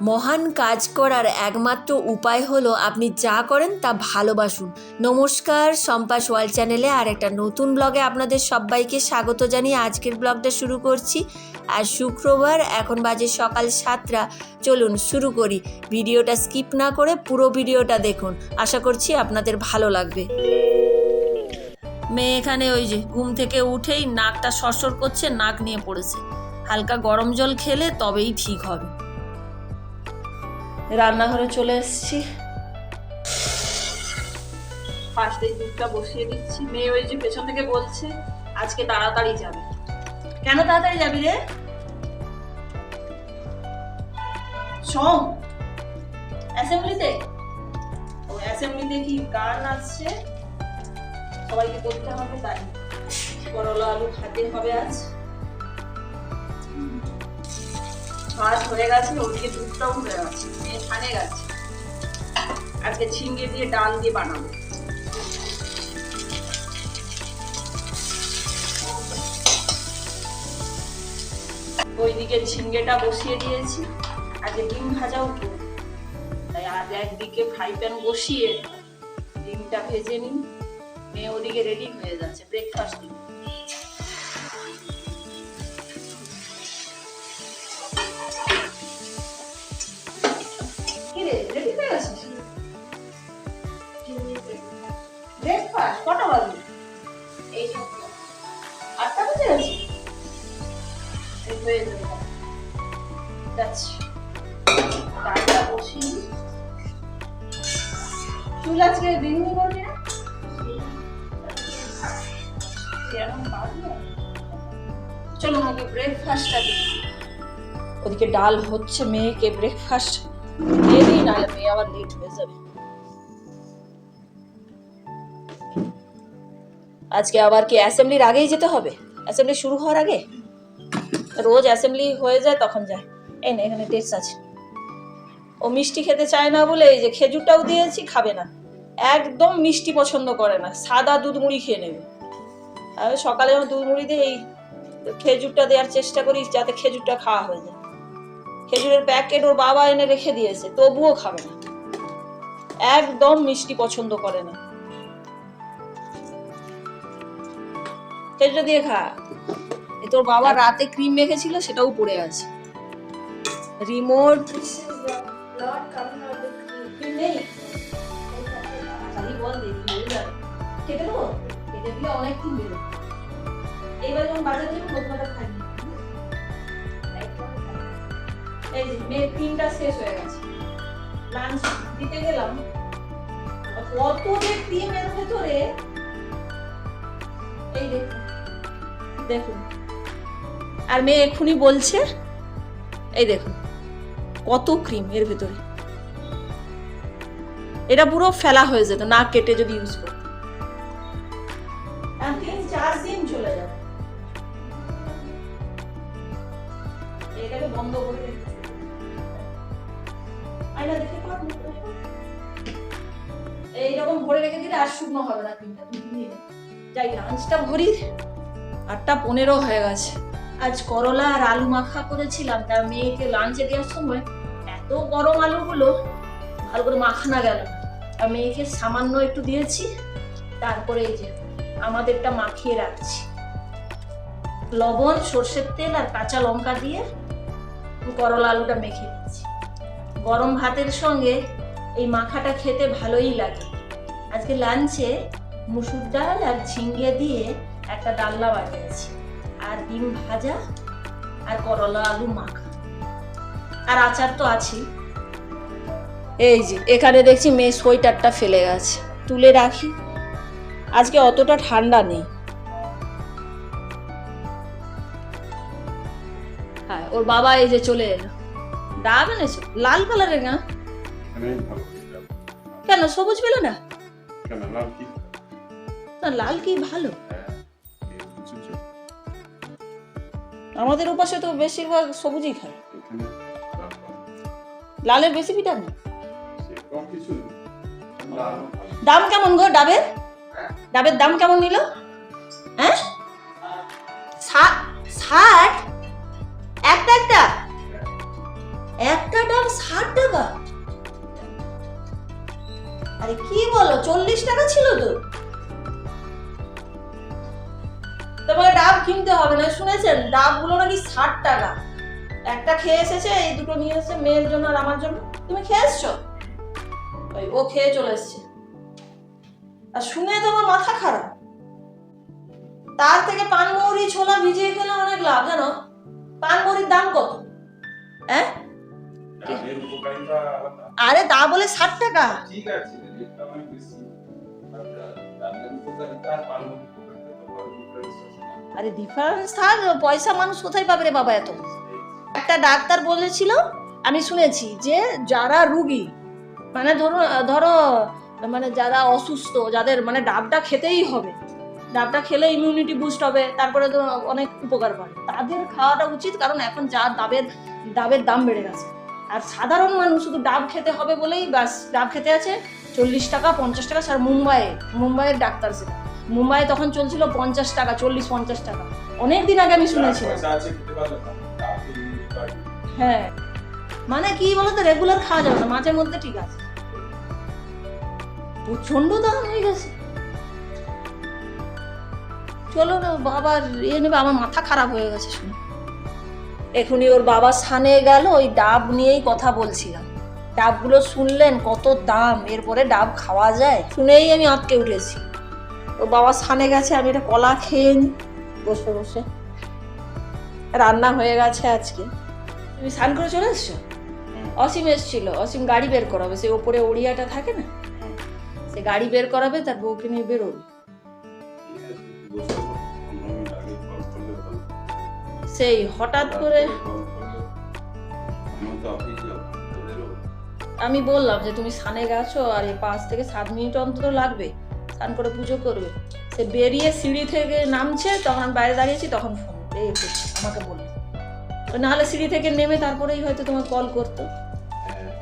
মহান কাজ করার একমাত্র উপায় হলো আপনি যা করেন তা ভালোবাসুন। নমস্কার সম্পাস ওয়ার্ল্ড চ্যানেলে আর একটা নতুন ব্লগে আপনাদের সবাইকে স্বাগত জানিয়ে আজকের ব্লগটা শুরু করছি। আর শুক্রবার, এখন বাজে সকাল সাতটা। চলুন শুরু করি। ভিডিওটা স্কিপ না করে পুরো ভিডিওটা দেখুন। আশা করছি আপনাদের ভালো লাগবে। মেয়ে এখানে ওই যে ঘুম থেকে উঠেই নাকটা সরসর করছে, নাক নিয়ে পড়েছে। হালকা গরম জল খেলে তবেই ঠিক হবে। রান্নাঘরে চলে এসেছি। ফার্স্টে দুধটা বসিয়ে দিচ্ছি। মেয়ে ওই যে পেছন থেকে বলছে, আজকে তাড়াতাড়ি যাবে। কেন তাড়াতাড়ি যাবি রে? সোম অ্যাসেম্বলিতে ও অ্যাসেম্বলিতে কি গান আসছে সবাইকে করতে হবে তাই। করলা আলু খাতে হবে আজ। ভাত হয়ে গেছে ওদিকে দুধটাও হয়ে গেছে মেয়ে ছানে গেছে। আজকে ঝিঙ্গে দিয়ে ডাল দিয়ে বানাবো। ওইদিকে ঝিঙ্গেটা বসিয়ে দিয়েছি, আজকে ডিম ভাজাও তাই আজ একদিকে ফ্রাই প্যান বসিয়ে ডিমটা ভেজে নিই। মেয়ে ওদিকে রেডি হয়ে যাচ্ছে ব্রেকফাস্ট রেডি ব্রেকফাস্ট কটা বাজে? এই আটটা বাজে গেছে হয়ে যাবে। যাচ্ছি। ডালটা বসিয়ে চুল আজকে বিনুনি করবি না? চলো আমাকে ব্রেকফাস্টটা দিই ওদিকে ডাল হচ্ছে মেয়েকে ব্রেকফাস্ট আজকে আবার কি অ্যাসেম্বলির আগেই যেতে হবে? অ্যাসেম্বলি শুরু হওয়ার আগে? রোজ অ্যাসেম্বলি হয়ে যায়, তখন যায়। এই না, এখানে টেস্ট আছে। ও মিষ্টি খেতে চায় না বলে এই যে খেজুরটাও দিয়েছি, খাবে না। একদম মিষ্টি পছন্দ করে না, সাদা দুধ মুড়ি খেয়ে নেবে। আর সকালে দুধ মুড়ি দিয়ে এই খেজুরটা দেওয়ার চেষ্টা করি যাতে খেজুরটা খাওয়া হয়ে যায়। খেজুরের প্যাকেট ওর বাবা এনে রেখে দিয়েছে তবুও খাবে না। একদম মিষ্টি পছন্দ করে না। খেজুরটা দিয়ে খা। এ তোর বাবা রাতে ক্রিম মেখেছিল সেটাও পড়ে আছে। রিমোট কেটে দেবো? কেটে দিলে অনেক দিন বেরো এইবার যখন বাজার যাব প্রথমটা খাই এই যে, মেয়ের ক্রিমটা শেষ হয়ে গেছে। লাঞ্চ দিতে গেলাম। কত যে এর ভেতরে, এই দেখুন দেখুন। আর মেয়ে এক্ষুনি বলছে, এই দেখুন, কত ক্রিম এর ভেতরে। এটা পুরো ফেলা হয়ে যেত, না কেটে যদি ইউজ করতো চার দিন চলে বন্ধ করে আয়না দেখে দেখো। এইরকম ভরে রেখে দিলে আর শুকনো হবে না তিনটা যাই লাঞ্চটা ভরি, আটটা পনেরো হয়ে গেছে। আজ করলা আর আলু মাখা করেছিলাম তার মেয়েকে লাঞ্চে দেওয়ার সময় এত গরম আলুগুলো ভালো করে মাখানো গেল। আর মেয়েকে সামান্য একটু দিয়েছি, তারপরে এই যে আমাদেরটা মাখিয়ে রাখছি। লবণ, সর্ষের তেল আর কাঁচা লঙ্কা দিয়ে করলা আলুটা মেখে দিচ্ছি গরম ভাতের সঙ্গে এই মাখাটা খেতে ভালোই লাগে। আজকে লাঞ্চে মুসুর ডাল আর ঝিঙ্গে দিয়ে একটা ডালনা বানিয়েছি। আর ডিম ভাজা আর করলা আলু মাখা। আর আচার তো আছেই। এই যে, এখানে দেখছি মেয়ে সোয়েটারটা ফেলে গেছে। তুলে রাখি। আজকে অতটা ঠান্ডা নেই। হ্যাঁ ওর বাবা এই যে চলে এলো। ডাব এনেছো লাল কালারের না। কেন সবুজ পেল না? লাল কি? না লাল কি ভালো? হ্যাঁ? আমাদের ওপাশে তো বেশিরভাগ সবুজই খায়। লালের বেশি ভিটামিন নেই। দাম কেমন গো ডাবের? ডাবের দাম কেমন নিল? হ্যাঁ? ষাট ষাট টাকা? আরে কি বলো, চল্লিশ টাকা ছিল তো। তোমাকে ডাব কিনতে হবে, না শুনেছেন? ডাবগুলো নাকি ষাট টাকা। একটা খেয়ে এসেছে, এই দুটো নিয়ে এসেছে মেয়ের জন্য আর আমার জন্য। তুমি খেয়ে এসছো? ওই ও খেয়ে চলে এসছে। আর শুনে তোমার মাথা খারাপ। তার থেকে পানমৌরি ছোলা ভিজিয়ে খেলে অনেক লাভ, জানো? পানমৌরির দাম কত? হ্যাঁ। আরে তা বলে ষাট টাকা। আরে ডিফারেন্স থাক, পয়সা মানুষ কোথায় পাবে রে বাবা এত একটা ডাক্তার বলেছিল, আমি শুনেছি যে যারা রুগী মানে ধরো ধরো মানে যারা অসুস্থ, যাদের মানে ডাবটা খেতেই হবে, ডাবটা খেলে ইমিউনিটি বুস্ট হবে, তারপরে তো অনেক উপকার পাবে তাদের খাওয়াটা উচিত, কারণ এখন যা ডাবের ডাবের দাম বেড়ে গেছে আর সাধারণ মানুষ শুধু ডাব খেতে হবে বলেই বাস, ডাব খেতে আছে চল্লিশ টাকা, পঞ্চাশ টাকা, স্যার, মুম্বাইয়ে, মুম্বাইয়ের ডাক্তার সেটা। মুম্বাইয়ে তখন চলছিল পঞ্চাশ টাকা, চল্লিশ, পঞ্চাশ টাকা। অনেক দিন আগে আমি শুনেছিলাম। হ্যাঁ। মানে কি বলতো রেগুলার খাওয়া যাবে না, মাঝে মধ্যে ঠিক আছে। প্রচণ্ড দাম হয়ে গেছে। চলো না, বাবার ইয়ে নেবে, আমার মাথা খারাপ হয়ে গেছে শুনে। এখনই ওর বাবা সানে গেল ওই ডাব নিয়েই কথা বলছিলাম। ডাবগুলো শুনলেন কত দাম এরপরে ডাব খাওয়া যায় শুনেই আমি আটকে উঠেছি। ওর বাবা সানে গেছে আমি একটা কলা খেয়ে নি। বসে বসে। রান্না হয়ে গেছে আজকে। তুমি স্নান করে চলে এসছো? অসীম এসছিল অসীম গাড়ি বের করাবে সে ওপরে ওড়িয়াটা থাকে না? সে গাড়ি বের করাবে তার বউকে নিয়ে বেরোবে। সেই হঠাৎ করে। আমি বললাম যে তুমি স্নানে গেছো আর এই পাঁচ থেকে সাত মিনিট অন্তত লাগবে, স্নান করে পুজো করবে। সে বেরিয়ে সিঁড়ি থেকে নামছে, তখন বাইরে দাঁড়িয়েছি, তখন ফোন করছে, আমাকে বলল। নাহলে সিঁড়ি থেকে নেমে তারপরেই হয়তো তোমার কল করতো।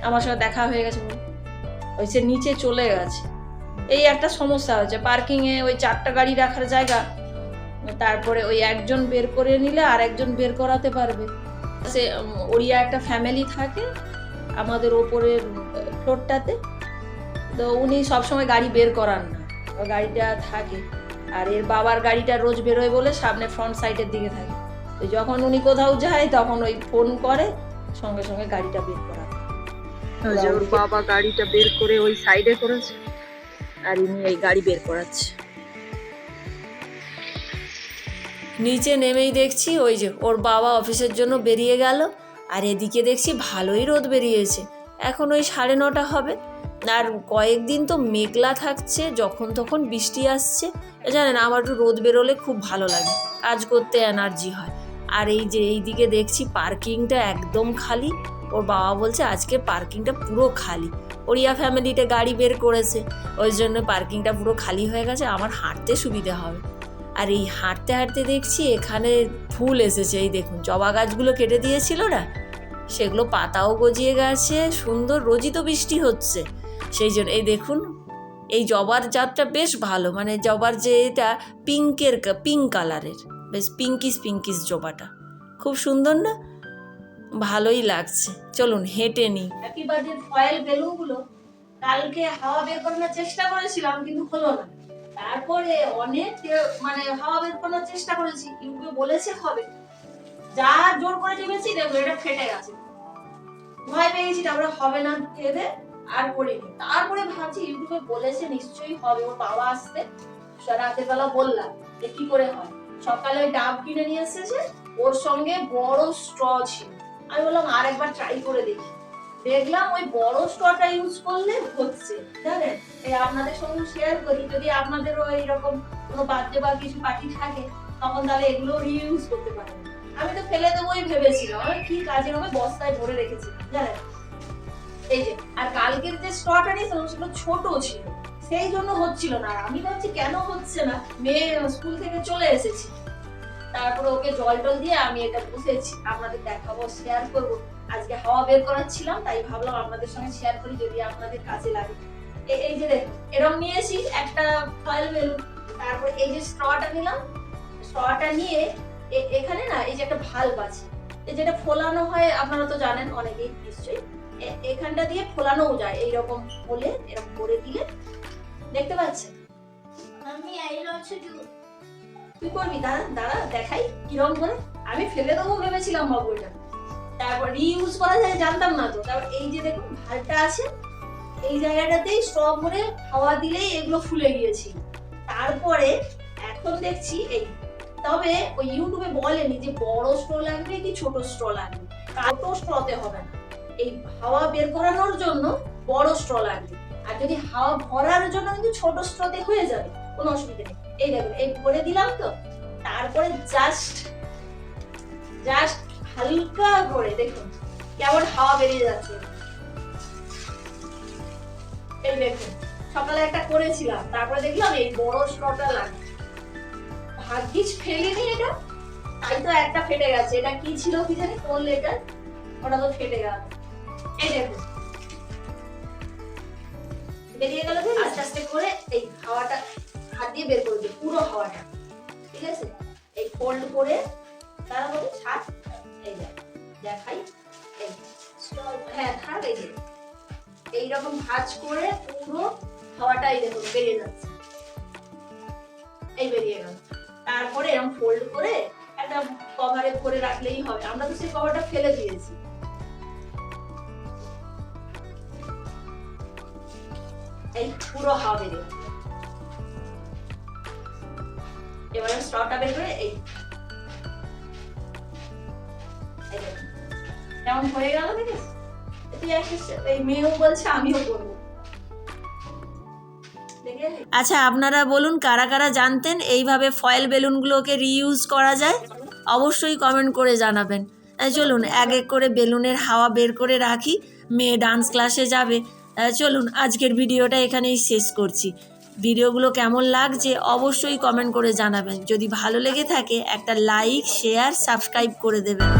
আমার সঙ্গে দেখা হয়ে গেছে। ওই সে নিচে চলে গেছে। এই একটা সমস্যা হয়েছে। পার্কিংয়ে ওই চারটা গাড়ি রাখার জায়গা তারপরে ওই একজন বের করে নিলে আর একজন বের করাতে পারবে। সে ওড়িয়া একটা ফ্যামিলি থাকে আমাদের ওপরের ফ্লোরটাতে তো উনি সবসময় গাড়ি বের করান না। গাড়িটা থাকে। আর এর বাবার গাড়িটা রোজ বেরোয় বলে সামনে ফ্রন্ট সাইডের দিকে থাকে। তো যখন উনি কোথাও যায়, তখন ওই ফোন করে, সঙ্গে সঙ্গে গাড়িটা বের করা ওর বাবা গাড়িটা বের করে ওই সাইডে করেছে, আর ইনি এই গাড়ি বের করাচ্ছে। নিচে নেমেই দেখছি ওই যে ওর বাবা অফিসের জন্য বেরিয়ে গেল। আর এদিকে দেখছি ভালোই রোদ বেরিয়েছে। এখন ওই সাড়ে নটা হবে। আর কয়েকদিন তো মেঘলা থাকছে, যখন তখন বৃষ্টি আসছে। জানেন, আমার একটু রোদ বেরোলে খুব ভালো লাগে। কাজ করতে এনার্জি হয়। আর এই যে এইদিকে দেখছি পার্কিংটা একদম খালি। ওর বাবা বলছে, আজকে পার্কিংটা পুরো খালি। ওরিয়া ফ্যামিলিতে গাড়ি বের করেছে। ওই জন্য পার্কিংটা পুরো খালি হয়ে গেছে। আমার হাঁটতে সুবিধা হবে। আর এই হাঁটতে হাঁটতে দেখছি এখানে ফুল এসেছে। এই দেখুন, জবা গাছগুলো কেটে দিয়েছিল না? সেগুলো পাতাও গজিয়ে গেছে, সুন্দর রোজই তো বৃষ্টি হচ্ছে। সেই জন্য, এই দেখুন, এই জবার জাতটা বেশ ভালো। মানে জবার যে এটা পিঙ্কের পিঙ্ক কালারের। বেশ পিঙ্কিস পিঙ্কিস জবাটা। খুব সুন্দর না? ভালোই লাগছে। চলুন, হেঁটে নিই। ফয়েল কালকে হাওয়া বের করানোর চেষ্টা করেছিলাম, কিন্তু হলো না। তারপরে অনেক মানে হাওয়া বের করানোর চেষ্টা করেছি ইউটিউবে বলেছে হবে। যা জোর করে টিপেছি দেখো এটা ফেটে গেছে। ভয় পেয়ে গেছি, তারপরে হবে না ভেবে আর করিনি। তারপরে ভাবছি, ইউটিউবে বলেছে নিশ্চয়ই হবে, ওর বাবা আসতে রাতের বেলা বললাম, যে কি করে হয়? সকালে ওই ডাব কিনে নিয়ে এসেছে, ওর সঙ্গে বড় স্ট্র ছিল। আমি বললাম, আর একবার ট্রাই করে দেখি। দেখলাম ওই বড় স্ট্রটা ইউজ করলে হচ্ছে, জানেন? এই আপনাদের সঙ্গে শেয়ার করি, যদি আপনাদেরও এইরকম কোনো বার্থডে বা কিছু পার্টি থাকে, তখন তাহলে এগুলো রিইউজ করতে পারেন। আমি তো ফেলে দেবোই ভেবেছিলাম, আমি কি কাজে হবে বস্তায় ভরে রেখেছি, জানেন? এই যে, আর কালকের যে স্ট্রটা নিয়েছিলাম সেগুলো ছোট ছিল, সেই জন্য হচ্ছিল না। আমি ভাবছি কেন হচ্ছে না? মেয়ে স্কুল থেকে চলে এসেছি। তারপরে ওকে জল টল দিয়ে আমি এটা বসেছি। আপনাদের দেখাবো শেয়ার করব। আজকে হাওয়া বের করাচ্ছিলাম তাই ভাবলাম আপনাদের সঙ্গে শেয়ার করি যদি আপনাদের কাজে লাগে। এই যে দেখুন এরকম নিয়েছি একটা ফয়েল বেলুন তারপর এই যে স্ট্রটা নিলাম স্ট্রটা নিয়ে এখানে না এই যে একটা ভাল্ব আছে। এই যেটা ফোলানো হয় আপনারা তো জানেন অনেকেই নিশ্চয়ই। এখানটা দিয়ে ফোলানোও যায় এইরকম হলে এরকম করে দিলে। দেখতে পাচ্ছেন? আমি কি করবি? দাঁড়া দাঁড়া দেখাই কিরম করে। আমি ফেলে দেবো ভেবেছিলাম বাবু এটা। তারপর রিইউজ করা যায়, জানতাম না তো। তারপর এই যে দেখুন ভালটা আছে, এই জায়গাটাতেই স্ট্র ভরে হাওয়া দিলেই এগুলো ফুলে গিয়েছিল তারপরে এখন দেখছি এই, তবে ওই ইউটিউবে বলেনি যে বড় স্ট্র লাগবে কি ছোট স্ট্র লাগবে। ছোট স্ট্রতে হবে না। এই হাওয়া বের করানোর জন্য বড় স্ট্র লাগবে। আর যদি হাওয়া ভরার জন্য কিন্তু ছোট স্ট্রতে হয়ে যাবে, কোনো অসুবিধা নেই। এই দেখুন, এই ভরে দিলাম তো। তারপরে জাস্ট জাস্ট হালকা করে, দেখুন, কেমন হাওয়া বেরিয়ে যাচ্ছে। এই দেখুন, সকালে একটা করেছিলাম, তারপরে দেখলাম এই বড় স্ট্রটা লাগে ভাগ্যিস ফেলিনি এটা, তাই তো একটা ফেটে গেছে। এটা কি ছিল কি জানি, কোন লেটার ওটা তো ফেটে গেল। এই দেখুন। বেরিয়ে গেল আস্তে আস্তে করে এই হাওয়াটা, হাত দিয়ে বের করে দিই পুরো হাওয়াটা। ঠিক আছে? এই ফোল্ড করে তার মধ্যে ছাড় হ্যাঁ এইরকম ভাঁজ করে পুরো হাওয়াটা এই দেখুন বেরিয়ে যাচ্ছে। এই বেরিয়ে গেল। তারপরে এরকম ফোল্ড করে একটা কভারে করে রাখলেই হবে। আমরা তো সেই কভারটা ফেলে দিয়েছি। এই পুরো হাওয়া বেরিয়ে। এবারে স্ট্রটা বের করে এই কেমন হয়ে গেল এই মেয়েও বলছে, আমিও করব আচ্ছা আপনারা বলুন, কারা কারা জানতেন এইভাবে ফয়েল বেলুনগুলোকে রিইউজ করা যায়? অবশ্যই কমেন্ট করে জানাবেন। চলুন, এক এক করে বেলুনের হাওয়া বের করে রাখি। মেয়ে ডান্স ক্লাসে যাবে। চলুন, আজকের ভিডিওটা এখানেই শেষ করছি। ভিডিওগুলো কেমন লাগছে অবশ্যই কমেন্ট করে জানাবেন। যদি ভালো লেগে থাকে, একটা লাইক শেয়ার সাবস্ক্রাইব করে দেবেন।